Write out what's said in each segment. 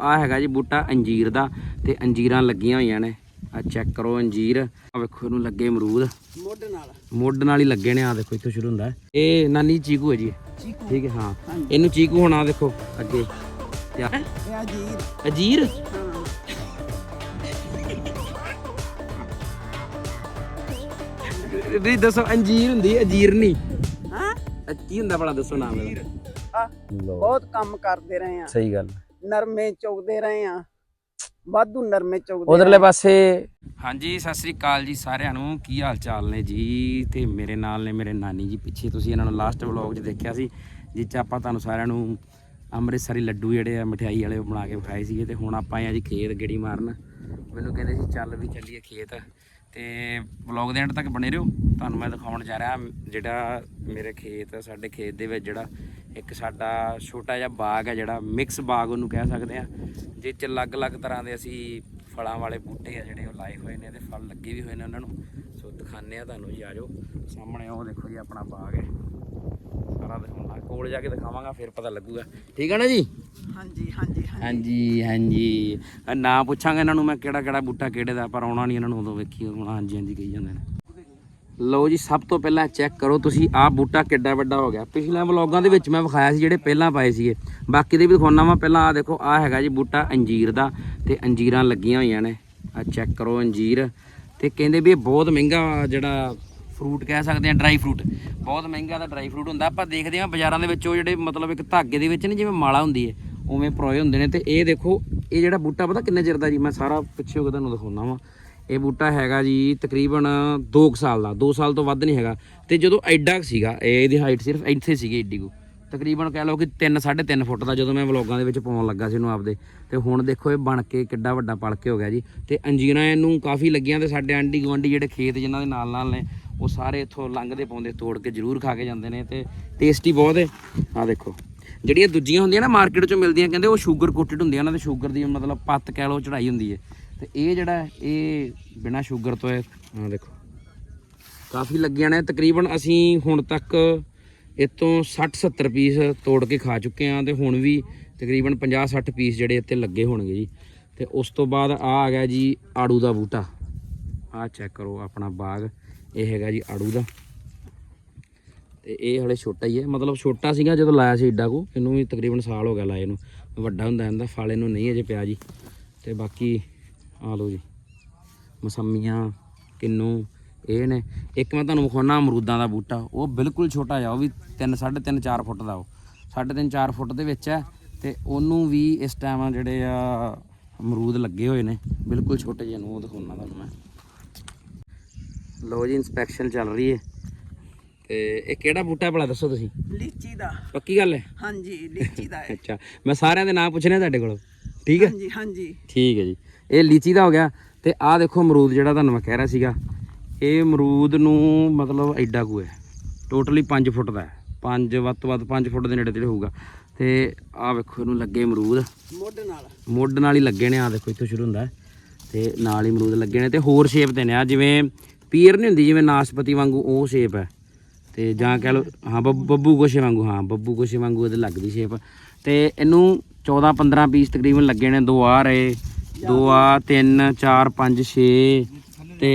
ਆ ਹੈਗਾ ਜੀ ਬੂਟਾ ਅੰਜੀਰ ਦਾ ਤੇ ਅੰਜੀਰਾਂ ਲੱਗੀਆਂ ਹੋਈਆਂ ਨੇ। ਆ ਚੈੱਕ ਕਰੋ ਅੰਜੀਰ। ਆ ਵੇਖੋ ਇਹਨੂੰ ਲੱਗੇ ਅਮਰੂਦ। ਮੁੱਢ ਨਾਲ। ਮੁੱਢ ਨਾਲ ਹੀ ਲੱਗੇ ਨੇ ਆ ਦੇਖੋ ਇੱਥੋਂ ਸ਼ੁਰੂ ਹੁੰਦਾ। ਇਹ ਨਾਨੀ ਚੀਕੂ ਹੈ ਜੀ। ਠੀਕ ਹੈ ਹਾਂ। ਇਹਨੂੰ ਚੀਕੂ ਹੋਣਾ ਦੇਖੋ ਅੱਗੇ। ਤੇ ਆ- ਇਹ ਅਜੀਰ। ਅੰਜੀਰ? ਵੀ ਦੱਸੋ ਅੰਜੀਰ ਹੁੰਦੀ ਹੈ ਅੰਜੀਰ ਨਹੀਂ? ਹਾਂ? ਕੀ ਹੁੰਦਾ ਭਲਾ ਦੱਸੋ ਨਾਮ ਇਹਦਾ। ਬਹੁਤ ਕੰਮ ਕਰਦੇ ਰਹੇ ਆ। ਸਹੀ ਗੱਲ। ਨਰਮੇ ਚੁਗਦੇ ਰਹੇ ਆ। ਵਾਧੂ ਨਰਮੇ ਚੁਗਦੇ ਉਧਰਲੇ ਪਾਸੇ ਹਾਂਜੀ ਸਤਿ ਸ੍ਰੀ ਅਕਾਲ ਜੀ ਸਾਰਿਆਂ ਨੂੰ। ਕੀ ਹਾਲ ਚਾਲ ਨੇ ਜੀ? ਤੇ ਮੇਰੇ ਨਾਲ ਨੇ ਮੇਰੇ ਨਾਨੀ ਜੀ ਪਿੱਛੇ। ਤੁਸੀਂ ਇਹਨਾਂ ਨੂੰ ਲਾਸਟ ਵਲੌਗ 'ਚ ਦੇਖਿਆ ਸੀ ਜਿਸ 'ਚ ਆਪਾਂ ਤੁਹਾਨੂੰ ਸਾਰਿਆਂ ਨੂੰ ਅੰਮ੍ਰਿਤਸਰੀ ਲੱਡੂ ਜਿਹੜੇ ਆ ਮਠਿਆਈ ਵਾਲੇ ਉਹ ਬਣਾ ਕੇ ਵਿਖਾਏ ਸੀਗੇ। ਤੇ ਹੁਣ ਆਪਾਂ ਆਏ ਆ ਜੀ ਖੇਤ ਗੇੜੀ ਮਾਰਨ। ਮੈਨੂੰ ਕਹਿੰਦੇ ਸੀ ਚੱਲ ਵੀ ਚੱਲੀਏ ਖੇਤ। ਤੇ ਵਲੌਗ ਦੇ ਐਂਡ ਤੱਕ ਬਣੇ ਰਹੋ। ਤੁਹਾਨੂੰ ਮੈਂ ਦਿਖਾਉਣ ਜਾ ਰਿਹਾ ਜਿਹੜਾ ਮੇਰੇ ਖੇਤ ਸਾਡੇ ਖੇਤ ਦੇ ਵਿੱਚ ਜਿਹੜਾ ਇੱਕ ਸਾਡਾ ਛੋਟਾ ਜਿਹਾ ਬਾਗ ਹੈ ਜਿਹੜਾ ਮਿਕਸ ਬਾਗ ਉਹਨੂੰ ਕਹਿ ਸਕਦੇ ਆ ਜਿਸ 'ਚ ਅਲੱਗ-ਅਲੱਗ ਤਰ੍ਹਾਂ ਦੇ ਅਸੀਂ ਫਲਾਂ ਵਾਲੇ ਬੂਟੇ ਆ ਜਿਹੜੇ ਉਹ ਲਾਏ ਹੋਏ ਨੇ ਤੇ ਫਲ ਲੱਗੇ ਵੀ ਹੋਏ ਨੇ ਉਹਨਾਂ ਨੂੰ। ਸੋ ਦਿਖਾਣੇ ਆ ਤੁਹਾਨੂੰ ਜੀ ਆਜੋ ਸਾਹਮਣੇ ਉਹ ਦੇਖੋ ਜੀ ਆਪਣਾ ਬਾਗ ਹੈ। ਸਾਰਾ ਦਿਖਾਉਣਾ ਕੋਲ ਜਾ ਕੇ ਦਿਖਾਵਾਂਗਾ ਫਿਰ ਪਤਾ ਲੱਗੂਗਾ। ਠੀਕ ਹੈ ਨਾ ਜੀ? ਹਾਂਜੀ ਹਾਂਜੀ ਹਾਂਜੀ। ਹਾਂਜੀ ਨਾਂ ਪੁੱਛਾਂਗਾ ਇਹਨਾਂ ਨੂੰ ਮੈਂ ਕਿਹੜਾ ਕਿਹੜਾ ਬੂਟਾ ਕਿਹੜੇ ਦਾ ਪਰ ਆਉਣਾ ਨਹੀਂ ਇਹਨਾਂ ਨੂੰ ਉਦੋਂ ਵੇਖੀ ਹੁਣ ਹਾਂਜੀ ਹਾਂਜੀ ਕਹੀ ਜਾਂਦੇ ਨੇ। ਲਓ ਜੀ, ਸਭ ਤੋਂ ਪਹਿਲਾਂ ਚੈੱਕ ਕਰੋ, ਤੁਸੀਂ ਆਹ ਬੂਟਾ ਕਿੱਡਾ ਵੱਡਾ ਹੋ ਗਿਆ। ਪਿਛਲੇ ਵਲੌਗਾਂ ਦੇ ਵਿੱਚ ਮੈਂ ਵਿਖਾਇਆ ਸੀ ਜਿਹੜੇ ਪਹਿਲਾਂ ਪਾਏ ਸੀਗੇ। ਬਾਕੀ ਦੇ ਵੀ ਦਿਖਾਉਣਾ ਵਾ, ਪਹਿਲਾਂ ਆਹ ਦੇਖੋ, ਆਹ ਹੈਗਾ ਜੀ ਬੂਟਾ ਅੰਜੀਰ ਦਾ, ਤੇ ਅੰਜੀਰਾਂ ਲੱਗੀਆਂ ਹੋਈਆਂ ਨੇ। ਆ ਚੈੱਕ ਕਰੋ ਅੰਜੀਰ। ਤੇ ਕਹਿੰਦੇ ਵੀ ਇਹ ਬਹੁਤ ਮਹਿੰਗਾ ਜਿਹੜਾ ਫਰੂਟ ਕਹਿ ਸਕਦੇ ਆ ਡਰਾਈ ਫਰੂਟ ਬਹੁਤ ਮਹਿੰਗਾ ਦਾ ਡਰਾਈ ਫਰੂਟ ਹੁੰਦਾ, ਆਪਾਂ ਦੇਖਦੇ ਆ ਬਾਜ਼ਾਰਾਂ ਦੇ ਵਿੱਚ ਉਹ ਜਿਹੜੇ ਮਤਲਬ ਇੱਕ ਧਾਗੇ ਦੇ ਵਿੱਚ ਨੇ, ਜਿਵੇਂ ਮਾਲਾ ਹੁੰਦੀ ਹੈ ਉਵੇਂ ਪਰੋਏ ਹੁੰਦੇ ਨੇ। ਤੇ ਇਹ ਦੇਖੋ, ਇਹ ਜਿਹੜਾ ਬੂਟਾ ਪਤਾ ਕਿੰਨੇ ਚਿਰ ਦਾ ਜੀ, ਮੈਂ ਸਾਰਾ ਪਿੱਛੇ ਹੋ ਕੇ ਤੁਹਾਨੂੰ ਦਿਖਾਉਣਾ ਵਾ। ਇਹ ਬੂਟਾ ਹੈਗਾ ਜੀ ਤਕਰੀਬਨ 2 ਸਾਲ ਦਾ 2 ਸਾਲ ਤੋਂ ਵੱਧ ਨਹੀਂ ਹੈਗਾ। ਤੇ ਜਦੋਂ ਐਡਾ ਸੀਗਾ, ਇਹ ਇਹਦੀ ਹਾਈਟ ਸਿਰਫ ਇੱਥੇ ਸੀਗੀ ਏਡੀ ਕੋ। ਤਕਰੀਬਨ ਕਹਿ ਲਓ ਕਿ 3 3.5 ਫੁੱਟ ਦਾ ਜਦੋਂ ਮੈਂ ਵਲੌਗਾਂ ਦੇ ਵਿੱਚ ਪਾਉਣ ਲੱਗਾ ਸੀ ਇਹਨੂੰ ਆਪਦੇ। ਤੇ ਹੁਣ ਦੇਖੋ ਇਹ ਬਣ ਕੇ ਕਿੱਡਾ ਵੱਡਾ ਪਲ ਕੇ ਹੋ ਗਿਆ ਜੀ। ਤੇ ਅੰਜੀਰਾਂ ਇਹਨੂੰ ਕਾਫੀ ਲੱਗੀਆਂ ਤੇ ਸਾਡੇ ਆਂਢੀ ਗੁਆਂਢੀ ਜਿਹੜੇ ਖੇਤ ਜਿਨ੍ਹਾਂ ਦੇ ਨਾਲ ਨਾਲ ਨੇ, ਉਹ ਸਾਰੇ ਇੱਥੋਂ ਲੰਘਦੇ ਪਾਉਂਦੇ, ਤੋੜ ਕੇ ਜ਼ਰੂਰ ਖਾ ਕੇ ਜਾਂਦੇ ਨੇ ਤੇ ਟੇਸਟੀ ਬਹੁਤ ਹੈ ਆ ਦੇਖੋ, ਜਿਹੜੀਆਂ ਦੂਜੀਆਂ ਹੁੰਦੀਆਂ ਨਾ ਮਾਰਕੀਟ ਚੋਂ ਮਿਲਦੀਆਂ, ਕਹਿੰਦੇ ਉਹ ਸ਼ੂਗਰ ਕੋਟਡ ਹੁੰਦੀਆਂ, ਉਹਨਾਂ ਦੇ ਸ਼ੂਗਰ ਦੀ ਮਤਲਬ ਪੱਤ ਕਹਿ ਲਓ ਚੜਾਈ ਹੁੰਦੀ ਹੈ ਤੇ ਇਹ ਜਿਹੜਾ ਇਹ ਬਿਨਾ ਸ਼ੂਗਰ ਤੋਂ ਹੈ ਹਾਂ ਦੇਖੋ। ਕਾਫੀ ਲੱਗੀਆਂ ਨੇ, ਤਕਰੀਬਨ ਅਸੀਂ ਹੁਣ ਤੱਕ ਇਤੋਂ 60 70 ਪੀਸ ਤੋੜ ਕੇ ਖਾ ਚੁੱਕੇ ਆ ਤੇ ਹੁਣ ਵੀ ਤਕਰੀਬਨ 50 60 ਪੀਸ ਜਿਹੜੇ ਇੱਥੇ ਲੱਗੇ ਹੋਣਗੇ ਜੀ। ਤੇ ਉਸ ਤੋਂ ਬਾਅਦ ਆ ਆ ਗਿਆ ਜੀ ਆੜੂ ਦਾ ਬੂਟਾ। ਆ ਚੈੱਕ ਕਰੋ ਆਪਣਾ ਬਾਗ, ਇਹ ਹੈਗਾ ਜੀ ਆੜੂ ਦਾ। ਤੇ ਇਹ ਹਲੇ ਛੋਟਾ ਹੀ ਹੈ, ਮਤਲਬ ਛੋਟਾ ਸੀਗਾ ਜਦੋਂ ਲਾਇਆ ਸੀ ਏਡਾ ਕੋ, ਇਹਨੂੰ ਵੀ ਤਕਰੀਬਨ ਸਾਲ ਹੋ ਗਿਆ ਲਾਏ ਨੂੰ। ਵੱਡਾ ਹੁੰਦਾ ਜਾਂਦਾ ਫਲ ਇਹਨੂੰ ਨਹੀਂ ਅਜੇ ਪਿਆ ਜੀ। ਤੇ ਬਾਕੀ ਆ ਲਓ ਜੀ। ਮਸੰਮੀਆਂ ਕਿੰਨੂ ਇਹ ਨੇ। ਇੱਕ ਮੈਂ ਤੁਹਾਨੂੰ ਵਿਖਾਉਣਾ ਅਮਰੂਦਾਂ ਦਾ ਬੂਟਾ। ਉਹ ਬਿਲਕੁਲ ਛੋਟਾ ਜਿਹਾ ਉਹ ਵੀ 3 3.5 4 ਫੁੱਟ ਦਾ ਉਹ। 3.5 4 ਫੁੱਟ ਦੇ ਵਿੱਚ ਹੈ ਤੇ ਉਹਨੂੰ ਵੀ ਇਸ ਟਾਈਮ ਜਿਹੜੇ ਆ ਅਮਰੂਦ ਲੱਗੇ ਹੋਏ ਨੇ ਬਿਲਕੁਲ ਛੋਟੇ ਜਿਹੇ ਨੂੰ ਉਹ ਦਿਖਾਉਣਾ ਤੁਹਾਨੂੰ ਮੈਂ। ਲੋ ਜੀ ਇਨਸਪੈਕਸ਼ਨ ਚੱਲ ਰਹੀ ਹੈ। ਤੇ ਇਹ ਕਿਹੜਾ ਬੂਟਾ ਭਲਾ ਦੱਸੋ ਤੁਸੀਂ? ਲੀਚੀ ਦਾ। ਪੱਕੀ ਗੱਲ ਹੈ? ਹਾਂਜੀ ਲੀਚੀ ਦਾ ਹੈ ਅੱਛਾ ਮੈਂ ਸਾਰਿਆਂ ਦੇ ਨਾਮ ਪੁੱਛਣੇ ਤੁਹਾਡੇ ਕੋਲੋਂ। ਠੀਕ ਹੈ? ਹਾਂਜੀ ਹਾਂਜੀ। ਠੀਕ ਹੈ ਜੀ। ਇਹ ਲੀਚੀ ਦਾ ਹੋ ਗਿਆ ਤੇ ਆਹ ਦੇਖੋ ਅਮਰੂਦ ਜਿਹੜਾ ਤੁਹਾਨੂੰ ਮੈਂ ਕਹਿ ਰਿਹਾ ਸੀਗਾ ਇਹ ਅਮਰੂਦ ਨੂੰ ਮਤਲਬ ਐਡਾ ਕੁ ਹੈ ਟੋਟਲੀ 5 ਫੁੱਟ ਦਾ ਹੈ 5 ਵੱਧ ਤੋਂ ਵੱਧ 5 ਫੁੱਟ ਦੇ ਨੇੜੇ ਤੇੜੇ ਹੋਊਗਾ। ਤੇ ਆਹ ਵੇਖੋ ਇਹਨੂੰ ਲੱਗੇ ਅਮਰੂਦ। ਮੁੱਢ ਨਾਲ। ਮੁੱਢ ਨਾਲ ਹੀ ਲੱਗੇ ਨੇ ਆਹ ਦੇਖੋ ਇੱਥੋਂ ਸ਼ੁਰੂ ਹੁੰਦਾ ਤੇ ਨਾਲ ਹੀ ਅਮਰੂਦ ਲੱਗੇ ਨੇ ਤੇ ਹੋਰ ਸ਼ੇਪ ਦੇ ਨੇ ਆ ਜਿਵੇਂ ਪੀਰ ਨਹੀਂ ਹੁੰਦੀ ਜਿਵੇਂ ਨਾਸ਼ਪਤੀ ਵਾਂਗੂ ਉਹ ਸ਼ੇਪ ਹੈ। ਤੇ ਜਾਂ ਕਹਿ ਲਓ ਹਾਂ ਬੱਬ- ਬੱਬੂ ਗੋਸ਼ੇ ਵਾਂਗੂ ਹਾਂ ਬੱਬੂ ਗੋਸ਼ੇ ਵਾਂਗੂ ਇਹਦੇ ਲੱਗਦੀ ਸ਼ੇਪ ਤੇ ਇਹਨੂੰ 14 15 ਪੀਸ ਤਕਰੀਬਨ ਲੱਗੇ ਨੇ ਦੋ ਆ ਰਹੇ। ਦੋ ਆ, ਤਿੰਨ, ਚਾਰ, ਪੰਜ 6 ਤੇ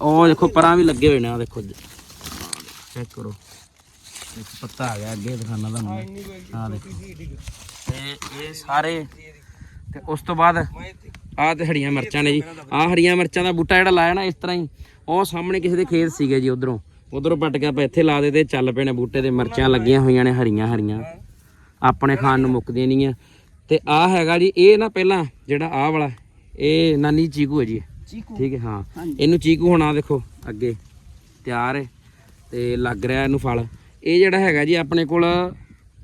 ਉਹ ਦੇਖੋ ਪਰਾਂ ਵੀ ਲੱਗੇ ਹੋਏ ਨੇ ਆ ਦੇਖੋ ਚੈੱਕ ਕਰੋ। ਇੱਕ ਪੱਤਾ ਆ ਗਿਆ, ਅੱਗੇ ਦਿਖਾਣਾ ਤੁਹਾਨੂੰ ਆ ਦੇਖੋ। ਤੇ ਇਹ ਸਾਰੇ, ਤੇ ਉਸ ਤੋਂ ਬਾਅਦ ਆਹ ਤੇ ਹਰੀਆਂ ਮਿਰਚਾਂ ਨੇ ਜੀ। ਆਹ ਹਰੀਆਂ ਮਿਰਚਾਂ ਦਾ ਬੂਟਾ ਜਿਹੜਾ ਲਾਇਆ ਨਾ, ਇਸ ਤਰ੍ਹਾਂ ਹੀ। ਉਹ ਸਾਹਮਣੇ ਕਿਸੇ ਦੇ ਖੇਤ ਸੀਗੇ ਜੀ, ਉਧਰੋਂ। ਉਧਰੋਂ ਪਟ ਕੇ ਆਪਾਂ ਇੱਥੇ ਲਾ ਦੇ ਤੇ ਚੱਲ ਪਏ ਨੇ ਬੂਟੇ ਤੇ, ਮਿਰਚਾਂ ਲੱਗੀਆਂ ਹੋਈਆਂ ਨੇ, ਹਰੀਆਂ ਹਰੀਆਂ। ਆਪਣੇ ਖਾਣ ਨੂੰ ਮੁੱਕਦੀਆਂ ਨਹੀਂ ਆ ਤੇ ਆਹ ਹੈਗਾ ਜੀ ਇਹ ਨਾ ਪਹਿਲਾਂ ਜਿਹੜਾ ਆਹ ਵਾਲਾ ਇਹ ਨਾਨੀ ਚੀਕੂ ਹੈ ਜੀ। ਚੀਕੂ? ਠੀਕ ਹੈ ਹਾਂ। ਇਹਨੂੰ ਚੀਕੂ ਹੋਣਾ ਦੇਖੋ ਅੱਗੇ ਤਿਆਰ ਹੈ ਤੇ ਲੱਗ ਰਿਹਾ ਇਹਨੂੰ ਫਲ। ਇਹ ਜਿਹੜਾ ਹੈਗਾ ਜੀ ਆਪਣੇ ਕੋਲ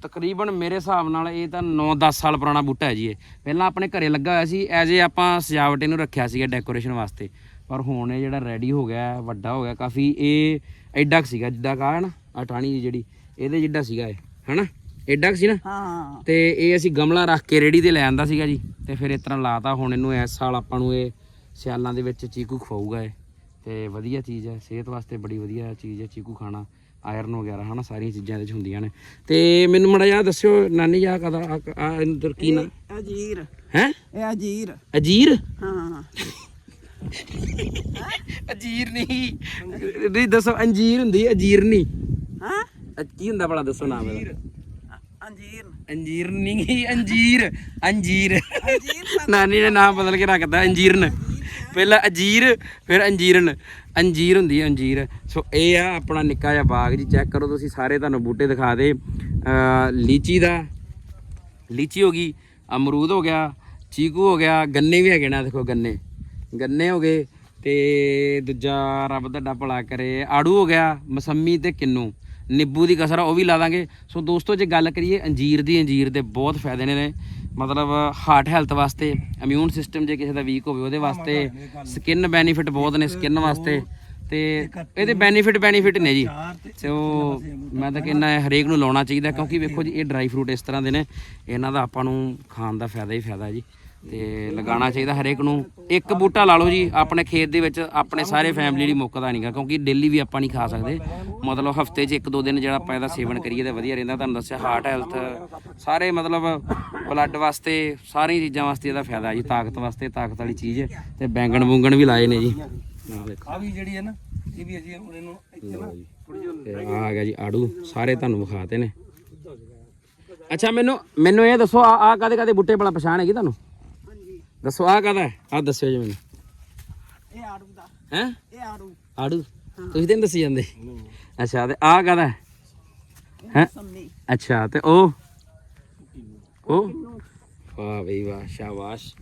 ਤਕਰੀਬਨ ਮੇਰੇ ਹਿਸਾਬ ਨਾਲ ਇਹ ਤਾਂ 9-10 ਸਾਲ ਪੁਰਾਣਾ ਬੂਟਾ ਹੈ ਜੀ ਇਹ। ਪਹਿਲਾਂ ਆਪਣੇ ਘਰੇ ਲੱਗਾ ਹੋਇਆ ਸੀ ਐਜ਼ ਏ ਆਪਾਂ ਸਜਾਵਟ ਇਹਨੂੰ ਰੱਖਿਆ ਸੀਗਾ ਡੈਕੋਰੇਸ਼ਨ ਵਾਸਤੇ। ਪਰ ਹੁਣ ਇਹ ਜਿਹੜਾ ਰੈਡੀ ਹੋ ਗਿਆ ਵੱਡਾ ਹੋ ਗਿਆ ਕਾਫੀ ਇਹ ਐਡਾ ਸੀਗਾ ਜਿੱਦਾਂ ਕਾ ਹੈ ਨਾ ਆਹ ਟਾਹਣੀ ਦੀ ਜਿਹੜੀ ਇਹਦੇ ਜਿੱਡਾ ਸੀਗਾ ਇਹ ਹਨਾ? ਐਡਾ ਕੁ ਸੀ ਨਾ? ਹਾਂ। ਤੇ ਇਹ ਅਸੀਂ ਗਮਲਾ ਰੱਖ ਕੇ ਰੇੜੀ ਤੇ ਲੈ ਆਂਦਾ ਸੀਗਾ ਜੀ। ਤੇ ਫਿਰ ਇਸ ਤਰ੍ਹਾਂ ਲਾਤਾ ਹੁਣ ਇਹਨੂੰ ਇਸ ਸਾਲ ਆਪਾਂ ਨੂੰ ਇਹ ਸਿਆਲਾਂ ਦੇ ਵਿੱਚ ਚੀਕੂ ਖਵਾਊਗਾ ਇਹ। ਤੇ ਵਧੀਆ ਚੀਜ਼ ਹੈ ਸਿਹਤ ਵਾਸਤੇ ਬੜੀ ਵਧੀਆ ਚੀਜ਼ ਹੈ ਚੀਕੂ ਖਾਣਾ ਆਇਰਨ ਵਗੈਰਾ ਹਨਾ ਸਾਰੀਆਂ ਚੀਜ਼ਾਂ ਇਹਦੇ ਚ ਹੁੰਦੀਆਂ ਨੇ। ਤੇ ਮੈਨੂੰ ਮੜਾ ਜਿਹਾ ਦੱਸਿਓ ਨਾਨੀ ਜੀ ਆ ਕਦਾ ਆ ਇੰਦਰ ਕੀ ਨਾ? ਅਜੀਰ। ਹੈ? ਇਹ ਅਜੀਰ। ਅਜੀਰ? ਹਾਂ। ਅਜੀਰ ਨਹੀਂ। ਨਹੀਂ ਦੱਸੋ ਅੰਜੀਰ ਹੁੰਦੀ ਅਜੀਰ ਨਹੀਂ ਹਾਂ? ਕੀ ਹੁੰਦਾ ਭਲਾ ਦੱਸੋ ਨਾਮ ਇਹਦਾ? ਅੰਜੀਰ। ਅੰਜੀਰ ਨਹੀਂ ਅੰਜੀਰ ਅੰਜੀਰ। ਨਾਨੀ ਨੇ ਨਾਮ ਬਦਲ ਕੇ ਰੱਖਦਾ ਅੰਜੀਰਨ। ਪਹਿਲਾਂ ਅਜੀਰ ਫਿਰ ਅੰਜੀਰਨ। ਅੰਜੀਰ ਹੁੰਦੀ ਹੈ ਅੰਜੀਰ। ਸੋ ਇਹ ਆ ਆਪਣਾ ਨਿੱਕਾ ਜਿਹਾ ਬਾਗ ਜੀ ਚੈੱਕ ਕਰੋ ਤੁਸੀਂ ਸਾਰੇ ਤੁਹਾਨੂੰ ਬੂਟੇ ਦਿਖਾ ਦੇ। ਲੀਚੀ ਦਾ ਲੀਚੀ ਹੋ ਗਈ ਅਮਰੂਦ ਹੋ ਗਿਆ ਚੀਕੂ ਹੋ ਗਿਆ ਗੰਨੇ ਵੀ ਹੈਗੇ ਨੇ ਦੇਖੋ ਗੰਨੇ। ਗੰਨੇ ਹੋ ਗਏ ਤੇ ਦੂਜਾ ਰੱਬ ਤੁਹਾਡਾ ਭਲਾ ਕਰੇ ਆੜੂ ਹੋ ਗਿਆ ਮਸੰਮੀ ਤੇ ਕਿੰਨੂ। ਨਿੰਬੂ ਦੀ ਕਸਰ ਉਹ ਵੀ ਲਾ ਦਾਂਗੇ। ਸੋ ਦੋਸਤੋ ਜੇ ਗੱਲ ਕਰੀਏ ਅੰਜੀਰ ਦੀ ਅੰਜੀਰ ਦੇ ਬਹੁਤ ਫਾਇਦੇ ਨੇ ਮਤਲਬ ਹਾਰਟ ਹੈਲਥ ਵਾਸਤੇ ਇਮਿਊਨ ਸਿਸਟਮ ਜੇ ਕਿਸੇ ਦਾ ਵੀਕ ਹੋਵੇ ਉਹਦੇ ਵਾਸਤੇ ਸਕਿਨ ਬੈਨੀਫਿਟ ਬਹੁਤ ਨੇ ਸਕਿਨ ਵਾਸਤੇ। ਤੇ ਇਹਦੇ ਬੈਨੀਫਿਟ ਬੈਨੀਫਿਟ ਨੇ ਜੀ। ਸੋ ਮੈਂ ਤਾਂ ਕਹਿੰਦਾ ਹਰੇਕ ਨੂੰ ਲਾਉਣਾ ਚਾਹੀਦਾ ਕਿਉਂਕਿ ਵੇਖੋ ਜੀ ਇਹ ਡਰਾਈ ਫਰੂਟ ਇਸ ਤਰ੍ਹਾਂ ਦੇ ਨੇ। ਇਹਨਾਂ ਦਾ ਆਪਾਂ ਨੂੰ ਖਾਣ ਦਾ ਫਾਇਦਾ ਹੀ ਫਾਇਦਾ ਜੀ। ਤੇ ਲਗਾਉਣਾ ਚਾਹੀਦਾ ਹਰੇਕ ਨੂੰ। ਇੱਕ ਬੂਟਾ ਲਾ ਲਓ ਜੀ ਆਪਣੇ ਖੇਤ ਦੇ ਵਿੱਚ ਆਪਣੇ ਸਾਰੇ ਫੈਮਿਲੀ ਲਈ ਮੁੱਕਦਾ ਨਹੀਂਗਾ ਕਿਉਂਕਿ ਡੇਲੀ ਵੀ ਆਪਾਂ ਨਹੀਂ ਖਾ ਸਕਦੇ। ਮਤਲਬ ਹਫ਼ਤੇ 'ਚ ਇੱਕ ਦੋ ਦਿਨ ਜਿਹੜਾ ਆਪਾਂ ਇਹਦਾ ਸੇਵਨ ਕਰੀਏ ਤਾਂ ਵਧੀਆ ਰਹਿੰਦਾ ਤੁਹਾਨੂੰ ਦੱਸਿਆ ਹਾਰਟ ਹੈਲਥ ਸਾਰੇ ਮਤਲਬ ਬਲੱਡ ਵਾਸਤੇ ਸਾਰੀਆਂ ਚੀਜ਼ਾਂ ਵਾਸਤੇ ਇਹਦਾ ਫਾਇਦਾ ਜੀ ਤਾਕਤ ਵਾਸਤੇ ਤਾਕਤ ਵਾਲੀ ਚੀਜ਼ ਹੈ ਤੇ ਬੈਂਗਣ ਬੂੰਗਣ ਵੀ ਲਾਏ ਨੇ ਜੀ। ਆ ਵੀ ਜਿਹੜੀ ਹੈ ਨਾ ਇਹ ਵੀ ਅਸੀਂ ਹੁਣ ਇਹਨੂੰ ਇੱਥੇ ਨਾ ਤੇ ਆਹ ਆ ਗਿਆ ਜੀ ਆੜੂ ਸਾਰੇ ਤੁਹਾਨੂੰ ਵਿਖਾਤੇ ਨੇ। ਅੱਛਾ ਮੈਨੂੰ ਮੈਨੂੰ ਇਹ ਦੱਸੋ ਆ ਆ ਕਾਦੇ ਕਾਦੇ ਬੁੱਟੇ ਬੜਾ ਪਛਾਣ ਹੈਗੀ ਤੁਹਾਨੂੰ? ਦੱਸੋ ਆ ਕਾਦਾ ਆ ਦੱਸਿਓ ਜੀ ਮੈਨੂੰ। ਇਹ ਆੜੂ ਦਾ। ਹੈ? ਇਹ ਆੜੂ। ਆੜੂ? ਤੁਸੀਂ ਤਾਂ ਨੀ ਦੱਸੀ ਜਾਂਦੇ। ਅੱਛਾ ਤੇ ਆ ਕਾਦਾ ਹੈ? ਸੰਮੀ। ਅੱਛਾ ਤੇ ਉਹ? ਉਹ? ਵਾਹ ਬਈ ਵਾਹ ਸ਼ਾਬਾਸ਼।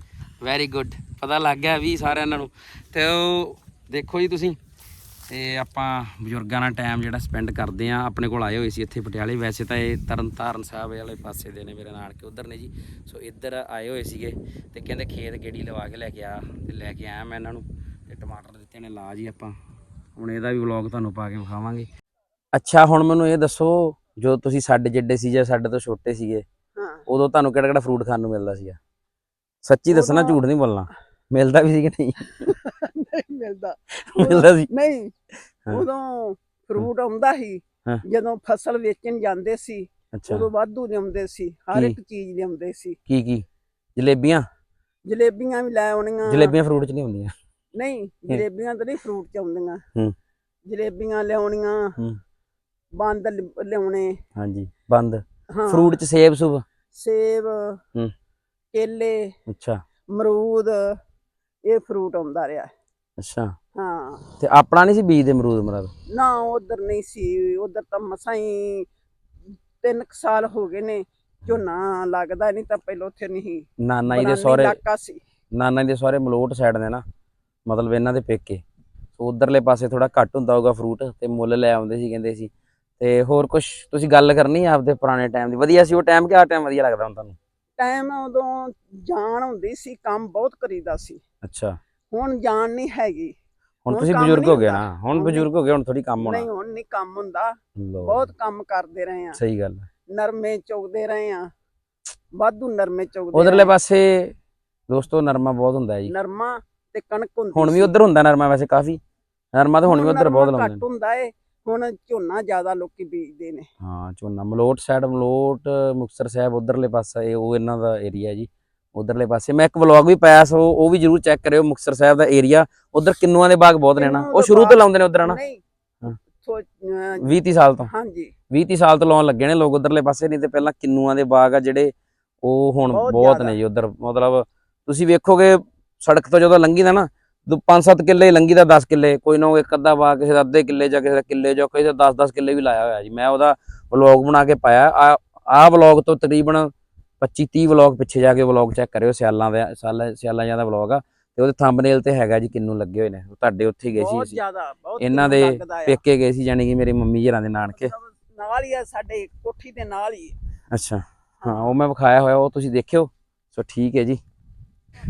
ਵੈਰੀ ਗੁੱਡ ਪਤਾ ਲੱਗ ਗਿਆ ਵੀ ਸਾਰਿਆਂ ਇਹਨਾਂ ਨੂੰ ਤੇ ਉਹ ਦੇਖੋ ਜੀ ਤੁਸੀਂ। ਤੇ ਆਪਾਂ ਬਜ਼ੁਰਗਾਂ ਨਾਲ ਟਾਈਮ ਜਿਹੜਾ ਸਪੈਂਡ ਕਰਦੇ ਆ ਆਪਣੇ ਕੋਲ ਆਏ ਹੋਏ ਸੀ ਇੱਥੇ ਪਟਿਆਲੇ। ਵੈਸੇ ਤਾਂ ਇਹ ਤਰਨਤਾਰਨ ਸਾਹਿਬ ਵਾਲੇ ਪਾਸੇ ਦੇ ਨੇ ਮੇਰੇ ਨਾਲ ਕੇ ਉਧਰ ਨੇ ਜੀ। ਸੋ ਇੱਧਰ ਆਏ ਹੋਏ ਸੀਗੇ ਤੇ ਕਹਿੰਦੇ ਖੇਤ ਗੇੜੀ ਲਵਾ ਕੇ ਲੈ ਕੇ ਆ ਤੇ ਲੈ ਕੇ ਆਇਆ ਮੈਂ ਇਹਨਾਂ ਨੂੰ। ਤੇ ਟਮਾਟਰ ਦਿੱਤੇ ਨੇ ਲਾ ਜੀ ਆਪਾਂ। ਹੁਣ ਇਹਦਾ ਵੀ ਵਲੌਗ ਤੁਹਾਨੂੰ ਪਾ ਕੇ ਵਿਖਾਵਾਂਗੇ। ਅੱਛਾ ਹੁਣ ਮੈਨੂੰ ਇਹ ਦੱਸੋ ਜੋ ਤੁਸੀਂ ਸਾਡੇ ਜਿੱਡੇ ਸੀ ਜਾਂ ਸਾਡੇ ਤੋਂ ਛੋਟੇ ਸੀਗੇ ਹਾਂ। ਉਦੋਂ ਤੁਹਾਨੂੰ ਕਿਹੜਾ ਕਿਹੜਾ ਫਰੂਟ ਖਾਣ ਨੂੰ ਮਿਲਦਾ ਸੀਗਾ? ਸੱਚੀ ਦੱਸਣਾ ਝੂਠ ਨਹੀਂ ਬੋਲਣਾ। ਮਿਲਦਾ ਵੀ ਸੀ ਕਿ ਨਹੀਂ? ਮਿਲਦਾ। ਮਿਲਦਾ ਸੀ। ਨਹੀਂ। ਉਦੋਂ ਫਰੂਟ ਆਉਂਦਾ ਸੀ। ਜਦੋਂ ਫਸਲ ਵੇਚਣ ਜਾਂਦੇ ਸੀ ਉਦੋਂ ਵਾਧੂ ਲਿਆਉਂਦੇ ਸੀ ਹਰ? ਇੱਕ ਚੀਜ਼ ਲਿਆਉਂਦੇ ਸੀ। ਕੀ ਕੀ? ਜਲੇਬੀਆਂ? ਜਲੇਬੀਆਂ ਵੀ ਲੈ ਆਉਣੀਆਂ। ਜਲੇਬੀਆਂ ਫਰੂਟ ਚ ਨਹੀਂ ਹੁੰਦੀਆਂ ਨਹੀਂ ਜਲੇਬੀਆਂ ਤਾਂ ਨਹੀਂ ਫਰੂਟ ਚ ਆਉਂਦੀਆਂ। ਹੂੰ। ਜਲੇਬੀਆਂ ਲਿਆਉਣੀਆਂ ਹੂੰ। ਬੰਦ ਲਿਆਉਣੇ। ਹਾਂਜੀ ਬੰਦ। ਫਰੂਟ ਚ ਸੇਬ ਸੁਬ? ਸੇਬ ਹੂੰ। ਕੇਲੇ ਅੱਛਾ। ਅਮਰੂਦ ਇਹ ਫਰੂਟ ਆਉਂਦਾ ਰਿਹਾ। ਅੱਛਾ। ਹਾਂ। ਤੇ ਆਪਣਾ ਨਹੀਂ ਸੀ ਬੀਜ ਦੇ ਅਮਰੂਦ ਮਰਦ? ਨਾ ਉਧਰ ਨਹੀਂ ਸੀ। ਉਧਰ ਤਾਂ ਮਸਾਂ ਹੀ ਤਿੰਨ ਕੁ ਸਾਲ ਹੋ ਗਏ ਨੇ। ਝੋਨਾ ਲੱਗਦਾ ਨਹੀਂ ਤਾਂ ਪਹਿਲਾਂ ਉੱਥੇ ਨਹੀਂ। ਨਾਨਾ ਜੀ ਦੇ ਬਨਾਨੀ ਸਹੁਰੇ ਇਲਾਕਾ ਸੀ। ਨਾਨਾ ਜੀ ਦੇ ਸਹੁਰੇ ਮਲੋਟ ਸਾਈਡ ਦੇ ਨਾ। ਮਤਲਬ ਇਹਨਾਂ ਦੇ ਪੇਕੇ। ਸੋ ਉਧਰਲੇ ਪਾਸੇ ਥੋੜਾ ਘੱਟ ਹੁੰਦਾ ਹੋਊਗਾ ਫਰੂਟ ਤੇ ਮੁੱਲ ਲੈ ਆਉਂਦੇ ਸੀ ਕਹਿੰਦੇ ਸੀ। ਤੇ ਹੋਰ ਕੁਝ ਤੁਸੀਂ ਗੱਲ ਕਰਨੀ ਆ ਆਪਦੇ ਪੁਰਾਣੇ ਟਾਈਮ ਦੀ? ਵਧੀਆ ਸੀ ਉਹ ਟਾਈਮ ਕਿ ਆ ਟਾਈਮ ਵਧੀਆ ਲੱਗਦਾ ਹੁਣ ਤੁਹਾਨੂੰ? ਟਾਈਮ ਉਦੋਂ ਜਾਣ ਹੁੰਦੀ ਸੀ ਕੰਮ ਬਹੁਤ ਕਰੀਦਾ ਸੀ। ਅੱਛਾ। ਹੁਣ ਜਾਣ ਨਹੀਂ ਹੈਗੀ। ਹੁਣ ਹੁਣ ਤੁਸੀਂ ਬਜ਼ੁਰਗ ਹੋ ਗਏ। ਨਾ ਹੁਣ ਹੁਣ ਬਜ਼ੁਰਗ ਹੋ ਗਏ ਹੁਣ ਥੋੜੀ ਕੰਮ ਨਹੀਂ ਹੋਣਾ ਹੁਣ ਨਹੀਂ ਕੰਮ ਹੁੰਦਾ। ਬਹੁਤ ਕੰਮ ਕਰਦੇ ਰਹੇ ਆ। ਸਹੀ ਗੱਲ। ਨਰਮੇ ਚੁਗਦੇ ਰਹੇ ਆ। ਵਾਧੂ ਨਰਮੇ ਚੁਗਦੇ ਉਧਰਲੇ। ਪਾਸੇ ਦੋਸਤੋ ਨਰਮਾ ਬਹੁਤ ਹੁੰਦਾ ਜੀ। ਨਰਮਾ ਤੇ ਕਣਕ ਹੁੰਦੀ ਹੁਣ ਵੀ। ਉਧਰ ਹੁੰਦਾ ਨਰਮਾ ਵੈਸੇ ਕਾਫੀ। ਨਰਮਾ ਤਾਂ ਹੁਣ ਵੀ ਉਧਰ ਬਹੁਤ ਲਾਉਂਦੇ ਘੱਟ ਹੁੰਦਾ ਏ। ਹੁਣ ਝੋਨਾ ਜ਼ਿਆਦਾ ਲੋਕੀ ਬੀਜਦੇ ਨੇ। ਹਾਂ ਝੋਨਾ ਮਲੋਟ ਸਾਈਡ ਮਲੋਟ ਮੁਕਤਸਰ ਸਾਹਿਬ ਉਧਰਲੇ ਪਾਸੇ ਉਹ ਇਹਨਾਂ ਦਾ ਏਰੀਆ ਜੀ। ਉਧਰਲੇ ਪਾਸੇ। ਮੈਂ ਇੱਕ ਵਲੌਗ ਵੀ ਪਾਇਆ ਸੋ ਉਹ ਵੀ ਜਰੂਰ ਚੈੱਕ ਕਰਿਓ ਮੁਕਤਸਰ ਸਾਹਿਬ ਦਾ ਏਰੀਆ ਉਧਰ ਕਿੰਨੂਆਂ ਦੇ ਬਾਗ ਬਹੁਤ ਨੇ ਨਾ। ਉਹ ਸ਼ੁਰੂ ਤੋਂ ਲਾਉਂਦੇ ਨੇ ਉਧਰ ਨਾ? ਨਹੀਂ ਹਾਂ। ਸੋ ਅਹ, 20 30 ਸਾਲ ਤੋਂ। ਹਾਂਜੀ। 20 30 ਸਾਲ ਤੋਂ ਲਾਉਣ ਲੱਗੇ ਨੇ ਲੋਕ ਉਧਰਲੇ ਪਾਸੇ ਨਹੀਂ ਤੇ ਪਹਿਲਾਂ ਕਿੰਨੂਆਂ ਦੇ ਬਾਗ ਆ ਜਿਹੜੇ ਉਹ ਹੁਣ ਬਹੁਤ। ਨੇ ਜੀ ਉਧਰ। ਮਤਲਬ ਤੁਸੀਂ ਵੇਖੋਗੇ ਸੜਕ ਤੋਂ ਜਦੋਂ ਲੰਘੀਦਾ ਨਾ ਦੋ 5-7 ਕਿੱਲੇ ਲੰਘੀਦਾ 10 ਕਿੱਲੇ। ਕੋਈ ਨਾ ਇੱਕ ਅੱਧਾ ਬਾਗ ਕਿਸੇ ਦਾ ਅੱਧੇ ਕਿੱਲੇ ਜਾਂ ਕਿਸੇ ਦਾ ਕਿੱਲੇ ਜਾਂ ਕਿਸੇ ਦਾ 10-10 ਕਿੱਲੇ ਵੀ ਲਾਇਆ ਹੋਇਆ ਜੀ। ਮੈਂ ਉਹਦਾ ਵਲੌਗ ਬਣਾ ਕੇ ਪਾਇਆ। ਆ ਆਹ ਵਲੌਗ ਤੋਂ ਤਕਰੀਬਨ 25-30 ਵਲੌਗ ਪਿੱਛੇ ਜਾ ਕੇ ਵਲੌਗ ਚੈੱਕ ਕਰਿਓ ਸਿਆਲਾਂ ਦਾ ਸਿਆਲਾਂ ਸਿਆਲਾਂ ਜਾਂ ਦਾ ਵਲੌਗ ਆ। ਤੇ ਉਹਦੇ ਥੰਬਨੇਲ ਤੇ ਹੈਗਾ ਜੀ ਕਿੰਨੂ ਲੱਗੇ ਹੋਏ ਨੇ। ਉਹ ਤੁਹਾਡੇ ਉੱਥੇ ਗਏ ਸੀ ਬਹੁਤ ਅਸੀਂ। ਜ਼ਿਆਦਾ ਬਹੁਤ ਇਹਨਾਂ ਦੇ। ਪੇਕੇ ਗਏ ਸੀ ਯਾਨੀ ਕਿ ਮੇਰੀ ਮੰਮੀ ਜਰਾਂ ਦੇ ਨਾਨਕੇ। ਨਾਲ ਹੀ ਆ ਸਾਡੇ ਕੋਠੀ ਦੇ ਨਾਲ ਹੀ ਅੱਛਾ। ਹਾਂ ਉਹ ਮੈਂ ਵਿਖਾਇਆ ਹੋਇਆ ਉਹ ਤੁਸੀਂ ਦੇਖਿਓ। ਸੋ ਠੀਕ ਹੈ ਜੀ।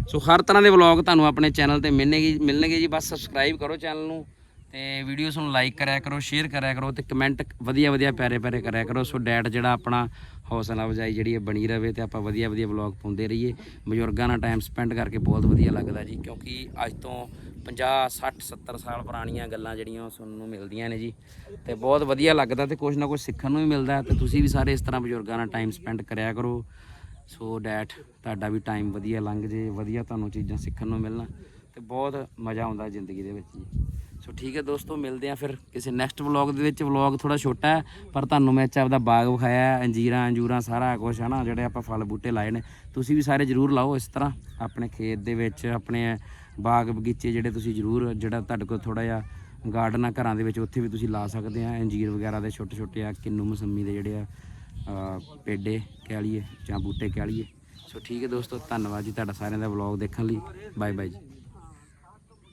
ਸੋ ਹਰ ਤਰ੍ਹਾਂ ਦੇ ਵਲੌਗ ਤੁਹਾਨੂੰ ਆਪਣੇ ਚੈਨਲ ਤੇ ਮਿਲਣਗੇ ਮਿਲਣਗੇ ਜੀ। ਬਸ ਸਬਸਕ੍ਰਾਈਬ ਕਰੋ ਚੈਨਲ ਨੂੰ। ਤੇ ਵੀਡੀਓਸ ਨੂੰ ਲਾਈਕ ਕਰਿਆ ਕਰੋ ਸ਼ੇਅਰ ਕਰਿਆ ਕਰੋ ਤੇ ਕਮੈਂਟ ਵਧੀਆ ਵਧੀਆ ਪਿਆਰੇ ਪਿਆਰੇ ਕਰਿਆ ਕਰੋ। ਸੋ ਡੈਟ ਜਿਹੜਾ ਆਪਣਾ ਹੌਸਲਾ ਵਜਾਈ ਜਿਹੜੀ ਹੈ ਬਣੀ ਰਵੇ ਤੇ ਆਪਾਂ ਵਧੀਆ ਵਧੀਆ ਵਲੌਗ ਪਾਉਂਦੇ ਰਹੀਏ। ਬਜ਼ੁਰਗਾਂ ਨਾਲ ਟਾਈਮ ਸਪੈਂਡ ਕਰਕੇ ਬਹੁਤ ਵਧੀਆ ਲੱਗਦਾ ਜੀ, ਕਿਉਂਕਿ ਅੱਜ ਤੋਂ 50 60 70 ਸਾਲ ਪੁਰਾਣੀਆਂ ਗੱਲਾਂ ਜਿਹੜੀਆਂ ਉਹ ਸੁਣਨ ਨੂੰ ਮਿਲਦੀਆਂ ਨੇ ਜੀ। ਤੇ ਬਹੁਤ ਵਧੀਆ ਲੱਗਦਾ ਤੇ ਕੁਝ ਨਾ ਕੁਝ ਸਿੱਖਣ ਨੂੰ ਵੀ ਮਿਲਦਾ ਤੇ ਤੁਸੀਂ ਵੀ ਸਾਰੇ ਇਸ ਤਰ੍ਹਾਂ ਬਜ਼ੁਰਗਾਂ ਨਾਲ ਟਾਈਮ ਸਪੈਂਡ ਕਰਿਆ ਕਰੋ। ਸੋ ਡੈਟ ਤੁਹਾਡਾ ਵੀ ਟਾਈਮ ਵਧੀਆ ਲੰਘ ਜੇ, ਵਧੀਆ ਤੁਹਾਨੂੰ ਚੀਜ਼ਾਂ ਸਿੱਖਣ ਨੂੰ ਮਿਲਣ ਤੇ ਬਹੁਤ ਮਜ਼ਾ ਆਉਂਦਾ ਜ਼ਿੰਦਗੀ ਦੇ ਵਿੱਚ ਜੀ। ਸੋ ਠੀਕ ਹੈ ਦੋਸਤੋ, ਮਿਲਦੇ ਆ ਫਿਰ ਕਿਸੇ ਨੈਕਸਟ ਵਲੌਗ ਦੇ ਵਿੱਚ। ਵਲੌਗ ਥੋੜਾ ਛੋਟਾ ਹੈ, ਪਰ ਤੁਹਾਨੂੰ ਮੈਂ ਚ ਆਪਦਾ ਬਾਗ ਵਿਖਾਇਆ ਅੰਜੀਰਾਂ, ਅੰਜੂਰਾਂ, ਸਾਰਾ ਕੁਝ ਹੈ ਨਾ, ਜਿਹੜੇ ਆਪਾਂ ਫਲ ਬੂਟੇ ਲਾਏ ਨੇ। ਤੁਸੀਂ ਵੀ ਸਾਰੇ ਜ਼ਰੂਰ ਲਾਓ ਇਸ ਤਰ੍ਹਾਂ, ਆਪਣੇ ਖੇਤ ਦੇ ਵਿੱਚ, ਆਪਣੇ ਬਾਗ ਬਗੀਚੇ ਜਿਹੜੇ ਤੁਸੀਂ ਜ਼ਰੂਰ, ਜਿਹੜਾ ਤੁਹਾਡੇ ਕੋਲ ਥੋੜਾ ਜਿਹਾ ਗਾਰਡਨ ਆ, ਘਰਾਂ ਦੇ ਵਿੱਚ, ਉੱਥੇ ਵੀ ਤੁਸੀਂ ਲਾ ਸਕਦੇ ਆ ਅੰਜੀਰ ਵਗੈਰਾ ਦੇ ਛੋਟੇ ਛੋਟੇ ਆ, ਕਿੰਨੂ ਮਸੰਮੀ ਦੇ ਜਿਹੜੇ ਆ ਪੇਡੇ ਕਹਿ ਲਈਏ ਜਾਂ ਬੂਟੇ ਕਹਿ ਲਈਏ। ਸੋ ਠੀਕ ਹੈ ਦੋਸਤੋ, ਧੰਨਵਾਦ ਜੀ ਤੁਹਾਡਾ ਸਾਰਿਆਂ ਦਾ ਵਲੌਗ ਦੇਖਣ ਲਈ। ਬਾਏ ਬਾਏ ਜੀ।